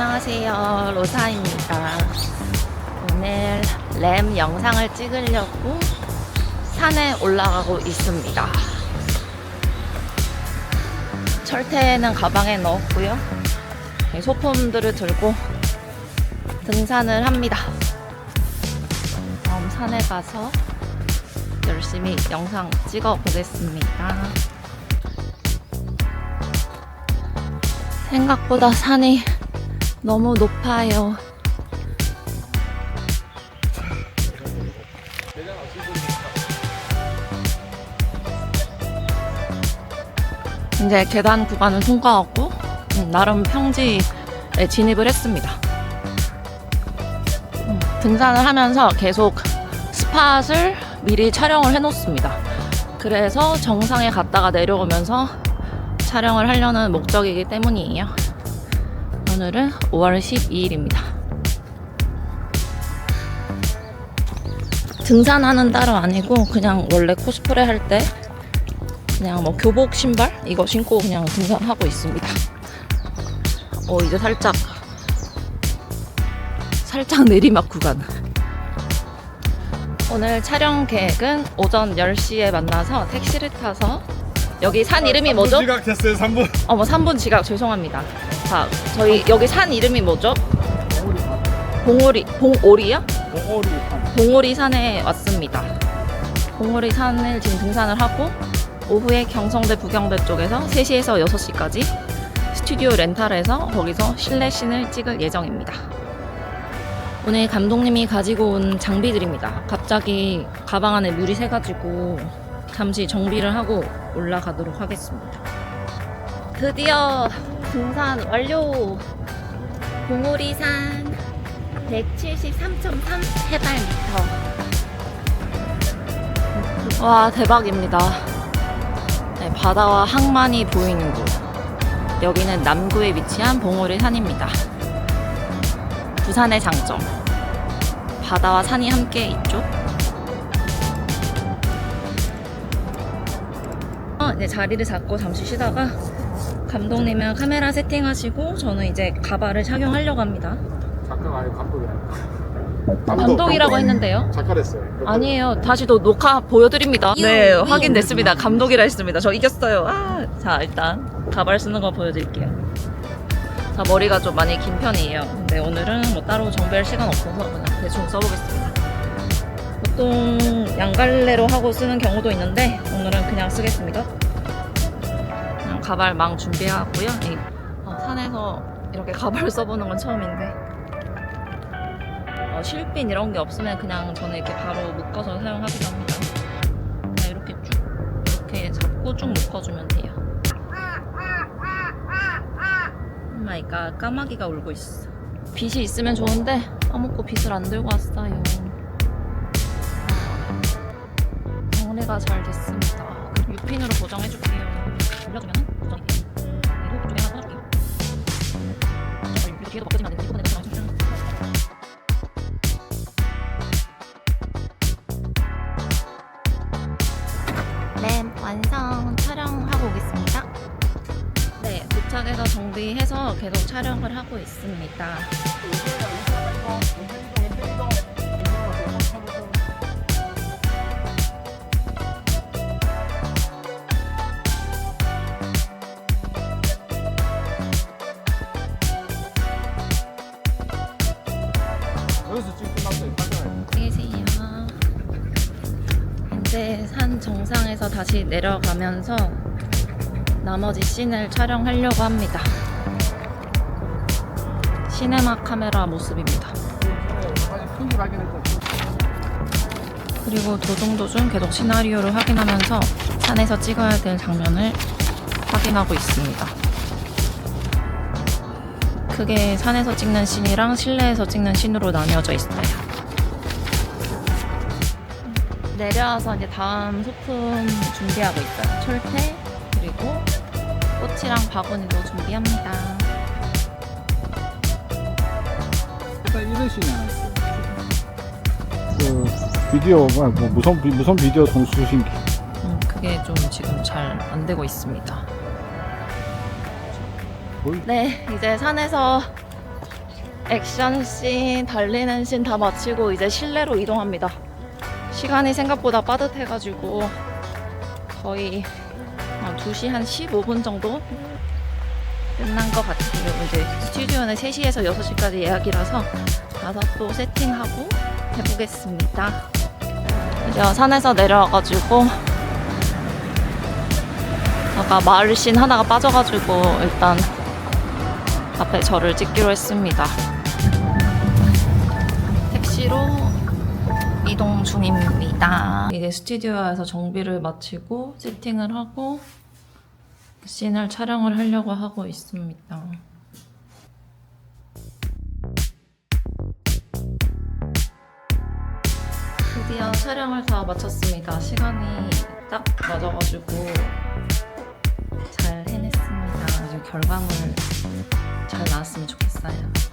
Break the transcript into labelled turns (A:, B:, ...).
A: 안녕하세요. 로사입니다. 오늘 램 영상을 찍으려고 산에 올라가고 있습니다. 철퇴는 가방에 넣었고요. 이 소품들을 들고 등산을 합니다. 다음 산에 가서 열심히 영상 찍어 보겠습니다. 생각보다 산이 너무 높아요. 이제 계단 구간을 통과하고 음, 나름 평지에 진입을 했습니다. 음, 등산을 하면서 계속 스팟을 미리 촬영을 해놓습니다. 그래서 정상에 갔다가 내려오면서 촬영을 하려는 목적이기 때문이에요. 오늘은 5월 12일입니다. 등산하는 따로 아니고 그냥 원래 코스프레 할 때 그냥 뭐 교복 신발 이거 신고 그냥 등산하고 있습니다. 어 이제 살짝 살짝 내리막 구간. 오늘 촬영 계획은 오전 10시에 만나서 택시를 타서 여기 산 이름이 뭐죠?
B: 지각했어요 3분
A: 어머 3분 지각 죄송합니다. 자 저희 여기 산 이름이 뭐죠? 봉오리 봉오리요?
B: 봉오리
A: 봉오리 산에 왔습니다. 봉오리 산을 지금 등산을 하고 오후에 경성대 부경대 쪽에서 3시에서 6시까지 스튜디오 렌탈해서 거기서 실내 씬을 찍을 예정입니다. 오늘 감독님이 가지고 온 장비들입니다. 갑자기 가방 안에 물이 새가지고 잠시 정비를 하고 올라가도록 하겠습니다. 드디어 등산 완료! 봉오리산 173.3 해발미터. 와, 대박입니다. 네, 바다와 항만이 보이는 곳. 여기는 남구에 위치한 봉오리 산입니다. 부산의 장점. 바다와 산이 함께 있죠. 어, 이제 자리를 잡고 잠시 쉬다가 감독님은 카메라 세팅하시고 저는 이제 가발을 착용하려고 합니다.
B: 작가가 아니고 감독이라고
A: 감독이라고 했는데요.
B: 작가랬어요
A: 아니에요. 다시 또 녹화 보여드립니다. 네, 확인됐습니다. 감독이라 했습니다. 저 이겼어요. 아, 자, 일단 가발 쓰는 거 보여드릴게요. 자, 머리가 좀 많이 긴 편이에요. 근데 오늘은 뭐 따로 정비할 시간 없어서 그냥 대충 써보겠습니다. 보통 양갈래로 하고 쓰는 경우도 있는데 오늘은 그냥 쓰겠습니다. 그냥 가발 망 준비하고요. 이, 어, 산에서 이렇게 가발 써보는 건 처음인데 어, 실핀 이런 게 없으면 그냥 저는 이렇게 바로 묶어서 사용하기도 합니다. 그냥 이렇게 쭉 이렇게 잡고 쭉 묶어주면 돼요. 오마이갓 까마귀가 울고 있어. 빛이 있으면 좋은데 까먹고 빛을 안 들고 왔어요. 정리가 잘 됐습니다. 그럼 6핀으로 고정해 줄게요. 올려주면 고정이 돼요. 그리고 그쪽에 하나 꽂아줄게요. 저 이거 뒤에도 벗겨지면 안 되는데 이번에 내가 고정해줄게요. 램 완성 촬영하고 오겠습니다. 네, 도착해서 정비해서 계속 촬영을 하고 있습니다. 이제 산 정상에서 다시 내려가면서 나머지 씬을 촬영하려고 합니다. 시네마 카메라 모습입니다. 그리고 도중도중 계속 시나리오를 확인하면서 산에서 찍어야 될 장면을 확인하고 있습니다. 크게 산에서 찍는 씬이랑 실내에서 찍는 씬으로 나뉘어져 있어요. 내려와서 이제 다음 소품 준비하고 있어요. 철퇴 그리고 꽃이랑 바구니도 준비합니다.
B: 일단 이런 씬이 하나 있어요 그 비디오 뭐 무선 비- 무선 비디오 동수신기
A: 음, 그게 좀 지금 잘 안 되고 있습니다.
B: 보이-
A: 네, 이제 산에서 액션 씬, 달리는 씬 다 마치고 이제 실내로 이동합니다. 시간이 생각보다 빠듯해가지고 거의 한 2시 한 15분 정도 끝난 것 같아요. 이제 스튜디오는 3시에서 6시까지 예약이라서 가서 또 세팅하고 해보겠습니다. 이제 산에서 내려와가지고 아까 마을씬 하나가 빠져가지고 일단 앞에 저를 찍기로 했습니다. 택시로 이동 중입니다. 이제 스튜디오에서 정비를 마치고 세팅을 하고 씬을 촬영을 하려고 하고 있습니다. 드디어 촬영을 다 마쳤습니다. 시간이 딱 맞아가지고 잘 해냈습니다. 이제 결과물 잘 나왔으면 좋겠어요.